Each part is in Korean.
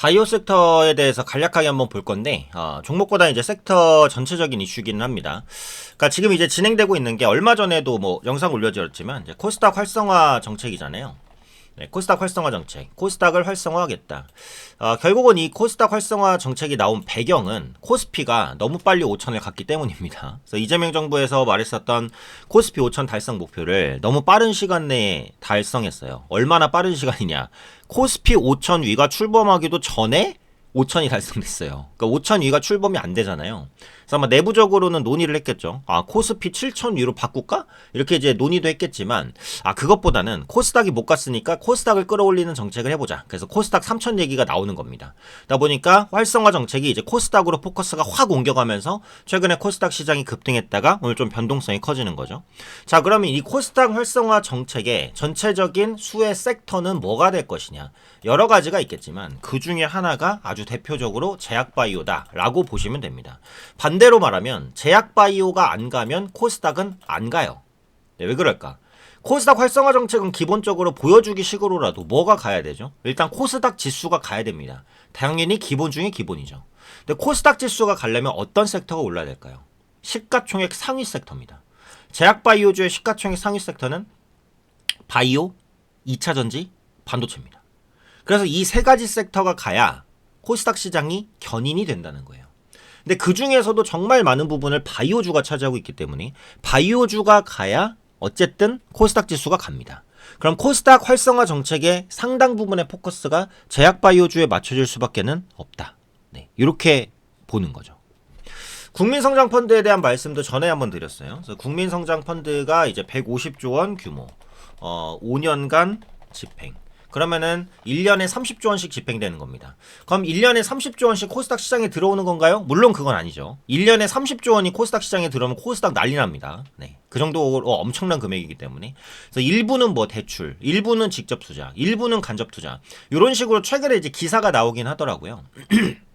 바이오 섹터에 대해서 간략하게 한번 볼 건데 어, 종목보다 이제 섹터 전체적인 이슈기는 합니다. 그러니까 지금 이제 진행되고 있는 게 얼마 전에도 뭐 영상 올려드렸지만 코스닥 활성화 정책이잖아요. 네, 코스닥 활성화 정책, 코스닥을 활성화하겠다. 어, 결국은 이 코스닥 활성화 정책이 나온 배경은 코스피가 너무 빨리 5천을 갔기 때문입니다. 그래서 이재명 정부에서 말했었던 코스피 5천 달성 목표를 너무 빠른 시간 내에 달성했어요. 얼마나 빠른 시간이냐? 코스피 5천 위가 출범하기도 전에 5천이 달성됐어요. 그러니까 5천 위가 출범이 안 되잖아요. 그래서 아마 내부적으로는 논의를 했겠죠. 아, 코스피 7천 위로 바꿀까? 이렇게 이제 논의도 했겠지만, 아, 그것보다는 코스닥이 못 갔으니까 코스닥을 끌어올리는 정책을 해보자. 그래서 코스닥 3천 얘기가 나오는 겁니다. 그러다 보니까 활성화 정책이 이제 코스닥으로 포커스가 확 옮겨가면서 최근에 코스닥 시장이 급등했다가 오늘 좀 변동성이 커지는 거죠. 자, 그러면 이 코스닥 활성화 정책의 전체적인 수혜 섹터는 뭐가 될 것이냐? 여러 가지가 있겠지만 그 중에 하나가 아주 대표적으로 제약바이오다라고 보시면 됩니다. 반 대로 말하면 제약바이오가 안 가면 코스닥은 안 가요. 네, 왜 그럴까? 코스닥 활성화 정책은 기본적으로 보여주기 식으로라도 뭐가 가야 되죠? 일단 코스닥 지수가 가야 됩니다. 당연히 기본 중에 기본이죠. 근데 코스닥 지수가 가려면 어떤 섹터가 올라야 될까요? 시가총액 상위 섹터입니다. 제약바이오주의 시가총액 상위 섹터는 바이오, 2차 전지, 반도체입니다. 그래서 이 세 가지 섹터가 가야 코스닥 시장이 견인이 된다는 거예요. 근데 그 중에서도 정말 많은 부분을 바이오주가 차지하고 있기 때문에 바이오주가 가야 어쨌든 코스닥 지수가 갑니다. 그럼 코스닥 활성화 정책의 상당 부분의 포커스가 제약 바이오주에 맞춰질 수밖에는 없다. 네, 이렇게 보는 거죠. 국민성장펀드에 대한 말씀도 전에 한번 드렸어요. 그래서 국민성장펀드가 이제 150조 원 규모, 어, 5년간 집행. 그러면은 1년에 30조 원씩 집행되는 겁니다. 그럼 1년에 30조 원씩 코스닥 시장에 들어오는 건가요? 물론 그건 아니죠. 1년에 30조 원이 코스닥 시장에 들어오면 코스닥 난리 납니다. 네. 그 정도로 엄청난 금액이기 때문에. 그래서 일부는 뭐 대출, 일부는 직접 투자, 일부는 간접 투자. 이런 식으로 최근에 이제 기사가 나오긴 하더라고요.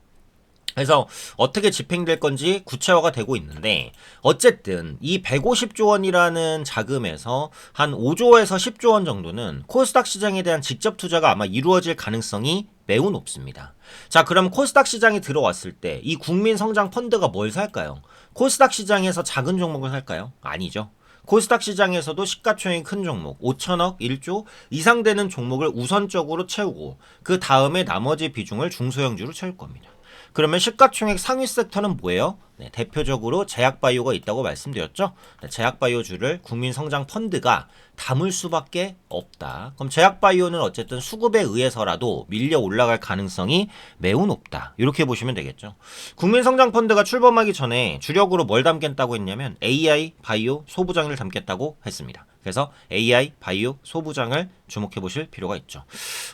그래서 어떻게 집행될 건지 구체화가 되고 있는데 어쨌든 이 150조 원이라는 자금에서 한 5조에서 10조 원 정도는 코스닥 시장에 대한 직접 투자가 아마 이루어질 가능성이 매우 높습니다. 자, 그럼 코스닥 시장에 들어왔을 때 이 국민 성장 펀드가 뭘 살까요? 코스닥 시장에서 작은 종목을 살까요? 아니죠. 코스닥 시장에서도 시가총액 큰 종목 5천억 1조 이상 되는 종목을 우선적으로 채우고 그 다음에 나머지 비중을 중소형주로 채울 겁니다. 그러면 시가총액 상위 섹터는 뭐예요? 네, 대표적으로 제약바이오가 있다고 말씀드렸죠. 네, 제약바이오주를 국민성장펀드가 담을 수밖에 없다. 그럼 제약바이오는 어쨌든 수급에 의해서라도 밀려 올라갈 가능성이 매우 높다. 이렇게 보시면 되겠죠. 국민성장펀드가 출범하기 전에 주력으로 뭘 담겠다고 했냐면 AI, 바이오, 소부장을 담겠다고 했습니다. 그래서 AI, 바이오, 소부장을 주목해 보실 필요가 있죠.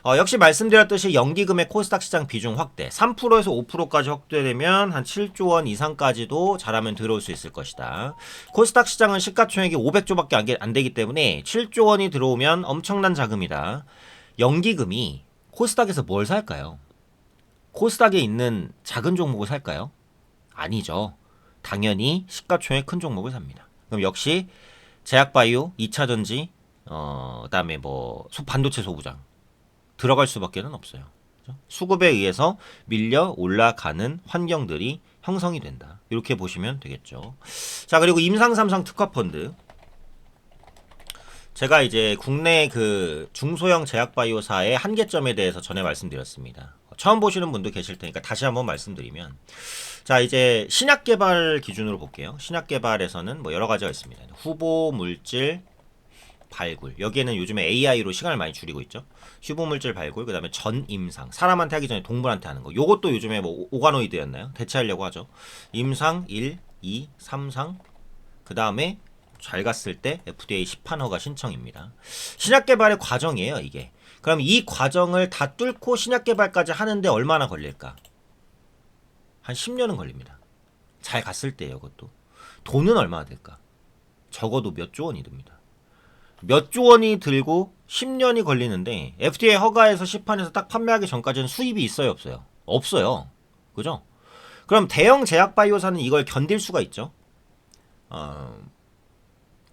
어, 역시 말씀드렸듯이 연기금의 코스닥 시장 비중 확대, 3%에서 5%까지 확대되면 한 7조 원 이상까지 도 잘하면 들어올 수 있을 것이다. 코스닥 시장은 시가총액이 500조밖에 안, 되기 때문에 7조 원이 들어오면 엄청난 자금이다. 연기금이 코스닥에서 뭘 살까요? 코스닥에 있는 작은 종목을 살까요? 아니죠. 당연히 시가총액 큰 종목을 삽니다. 그럼 역시 제약바이오, 2차 전지, 어, 그다음에 뭐 소- 반도체 소부장 들어갈 수밖에는 없어요. 그죠? 수급에 의해서 밀려 올라가는 환경들이 형성이 된다. 이렇게 보시면 되겠죠. 자 그리고 임상삼성 특화펀드 제가 이제 국내 그 중소형 제약바이오사의 한계점에 대해서 전에 말씀드렸습니다. 처음 보시는 분도 계실 테니까 다시 한번 말씀드리면 자 이제 신약 개발 기준으로 볼게요. 신약 개발에서는 뭐 여러 가지가 있습니다. 후보 물질 발굴 여기에는 요즘에 AI로 시간을 많이 줄이고 있죠. 휴보 물질 발굴 그 다음에 전 임상 사람한테 하기 전에 동물한테 하는 거. 요것도 요즘에 뭐 오- 오가노이드였나요? 대체하려고 하죠. 임상 1, 2, 3상 그 다음에 잘 갔을 때 FDA 시판 허가 신청입니다. 신약 개발의 과정이에요, 이게. 그럼 이 과정을 다 뚫고 신약 개발까지 하는데 얼마나 걸릴까? 한 10년은 걸립니다. 잘 갔을 때예요, 그것도. 돈은 얼마나 될까? 적어도 몇 조 원이 듭니다. 몇 조 원이 들고 10년이 걸리는데 FDA 허가에서 시판에서 딱 판매하기 전까지는 수입이 있어요, 없어요? 없어요. 그죠? 그럼 대형 제약 바이오사는 이걸 견딜 수가 있죠. 어,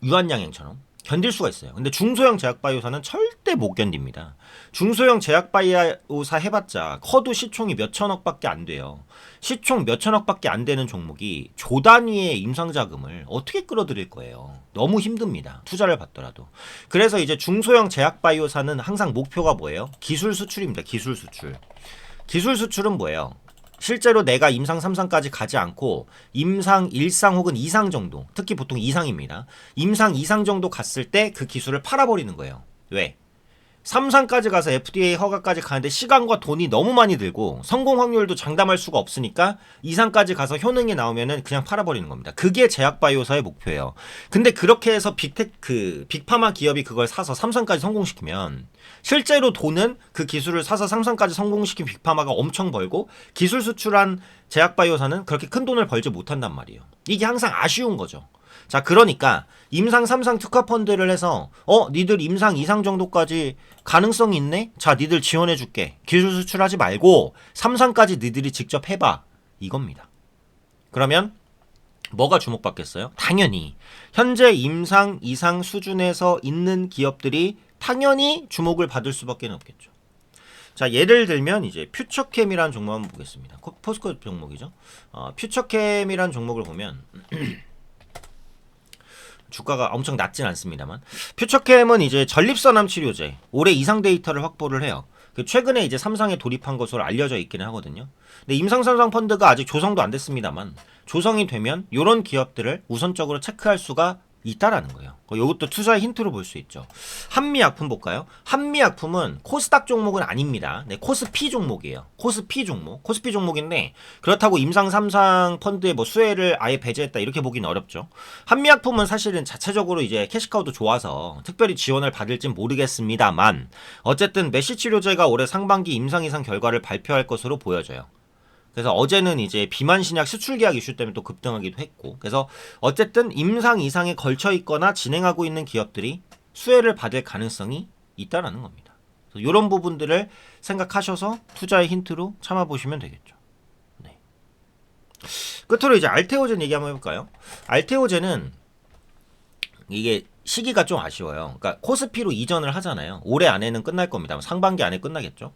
유한양행처럼 견딜 수가 있어요. 근데 중소형 제약 바이오사는 절대 절대 못 견딥니다. 중소형 제약 바이오사 해봤자 커도 시총이 몇 천억밖에 안 돼요. 시총 몇 천억밖에 안 되는 종목이 조 단위의 임상 자금을 어떻게 끌어들일 거예요. 너무 힘듭니다. 투자를 받더라도. 그래서 이제 중소형 제약 바이오사는 항상 목표가 뭐예요? 기술 수출입니다. 기술 수출. 기술 수출은 뭐예요? 실제로 내가 임상 3상까지 가지 않고 임상 1상 혹은 2상 정도, 특히 보통 2상입니다. 임상 2상 정도 갔을 때 그 기술을 팔아버리는 거예요. 왜? 3상까지 가서 FDA 허가까지 가는데 시간과 돈이 너무 많이 들고 성공 확률도 장담할 수가 없으니까 2상까지 가서 효능이 나오면은 그냥 팔아버리는 겁니다. 그게 제약바이오사의 목표예요. 근데 그렇게 해서 빅텍 그 빅파마 기업이 그걸 사서 3상까지 성공시키면 실제로 돈은 그 기술을 사서 3상까지 성공시킨 빅파마가 엄청 벌고 기술 수출한 제약바이오사는 그렇게 큰 돈을 벌지 못한단 말이에요. 이게 항상 아쉬운 거죠. 자, 그러니까 임상 3상 특화 펀드를 해서 어, 니들 임상 2상 정도까지 가능성이 있네? 자, 니들 지원해 줄게. 기술 수출하지 말고 3상까지 니들이 직접 해 봐. 이겁니다. 그러면 뭐가 주목받겠어요? 당연히 현재 임상 2상 수준에서 있는 기업들이 당연히 주목을 받을 수밖에 없겠죠. 자, 예를 들면 이제 퓨처캠이라는 종목 한번 보겠습니다. 코- 포스코 종목이죠. 어, 퓨처캠이라는 종목을 보면 주가가 엄청 낮진 않습니다만 퓨처캠은 이제 전립선암 치료제 올해 이상 데이터를 확보를 해요. 그 최근에 이제 삼상에 돌입한 것으로 알려져 있기는 하거든요. 근데 임상 삼상 펀드가 아직 조성도 안 됐습니다만 조성이 되면 이런 기업들을 우선적으로 체크할 수가 있다라는 거예요. 이것도 투자의 힌트로 볼 수 있죠. 한미약품 볼까요? 한미약품은 코스닥 종목은 아닙니다. 네, 코스피 종목이에요. 코스피 종목, 코스피 종목인데 그렇다고 임상 삼상 펀드의 뭐 수혜를 아예 배제했다 이렇게 보기는 어렵죠. 한미약품은 사실은 자체적으로 이제 캐시카우도 좋아서 특별히 지원을 받을진 모르겠습니다만 어쨌든 메시 치료제가 올해 상반기 임상 이상 결과를 발표할 것으로 보여져요. 그래서 어제는 이제 비만 신약 수출 계약 이슈 때문에 또 급등하기도 했고 그래서 어쨌든 임상 이상에 걸쳐 있거나 진행하고 있는 기업들이 수혜를 받을 가능성이 있다라는 겁니다. 이런 부분들을 생각하셔서 투자의 힌트로 참아 보시면 되겠죠. 네. 끝으로 이제 알테오젠 얘기 한번 해볼까요? 알테오젠은 이게 시기가 좀 아쉬워요. 그러니까 코스피로 이전을 하잖아요. 올해 안에는 끝날 겁니다. 상반기 안에 끝나겠죠.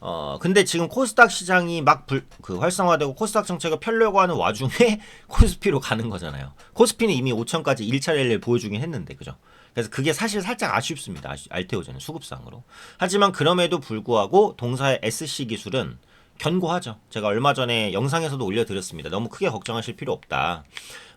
어 근데 지금 코스닥 시장이 막 불 그 활성화되고 코스닥 정책을 펴려고 하는 와중에 코스피로 가는 거잖아요. 코스피는 이미 5천까지 1차 랠리를 보여주긴 했는데 그죠? 그래서 그게 사실 살짝 아쉽습니다. 알테오제는 수급상으로. 하지만 그럼에도 불구하고 동사의 SC 기술은 견고하죠. 제가 얼마 전에 영상에서도 올려드렸습니다. 너무 크게 걱정하실 필요 없다.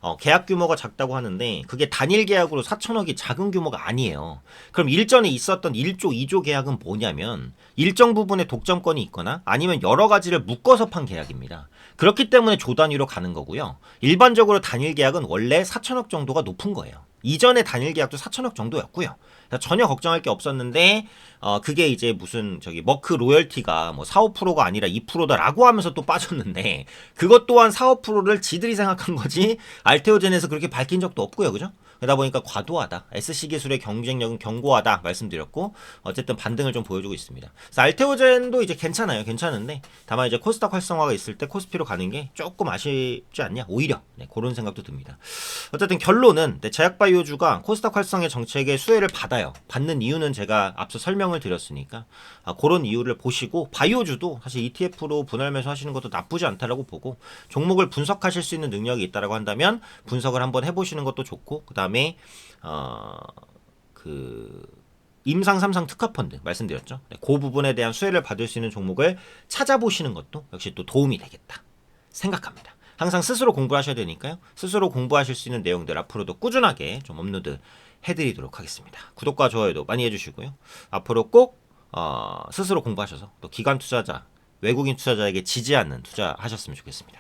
어, 계약 규모가 작다고 하는데 그게 단일 계약으로 4천억이 작은 규모가 아니에요. 그럼 일전에 있었던 1조, 2조 계약은 뭐냐면 일정 부분의 독점권이 있거나 아니면 여러 가지를 묶어서 판 계약입니다. 그렇기 때문에 조 단위로 가는 거고요. 일반적으로 단일 계약은 원래 4천억 정도가 높은 거예요. 이전에 단일 계약도 4천억 정도였고요. 전혀 걱정할 게 없었는데 어 그게 이제 무슨 저기 머크 로열티가 뭐 4, 5%가 아니라 2%다라고 하면서 또 빠졌는데 그것 또한 4, 5%를 지들이 생각한 거지 알테오젠에서 그렇게 밝힌 적도 없고요. 그죠? 그러다 보니까 과도하다. SC 기술의 경쟁력은 견고하다 말씀드렸고 어쨌든 반등을 좀 보여주고 있습니다. 알테오젠도 이제 괜찮아요. 괜찮은데 다만 이제 코스닥 활성화가 있을 때 코스피로 가는 게 조금 아쉽지 않냐? 오히려 네, 그런 생각도 듭니다. 어쨌든 결론은 네, 제약바이오주가 코스닥 활성의 정책의 수혜를 받아요. 받는 이유는 제가 앞서 설명을 드렸으니까 아, 그런 이유를 보시고 바이오주도 사실 ETF로 분할 매수하시는 것도 나쁘지 않다라고 보고 종목을 분석하실 수 있는 능력이 있다라고 한다면 분석을 한번 해보시는 것도 좋고 그 다음에 어 그 임상 삼상 특화 펀드 말씀드렸죠. 네, 그 부분에 대한 수혜를 받을 수 있는 종목을 찾아보시는 것도 역시 또 도움이 되겠다 생각합니다. 항상 스스로 공부하셔야 되니까요. 스스로 공부하실 수 있는 내용들 앞으로도 꾸준하게 좀 업로드 해드리도록 하겠습니다. 구독과 좋아요도 많이 해주시고요. 앞으로 꼭 어, 스스로 공부하셔서 또 기관 투자자, 외국인 투자자에게 지지 않는 투자하셨으면 좋겠습니다.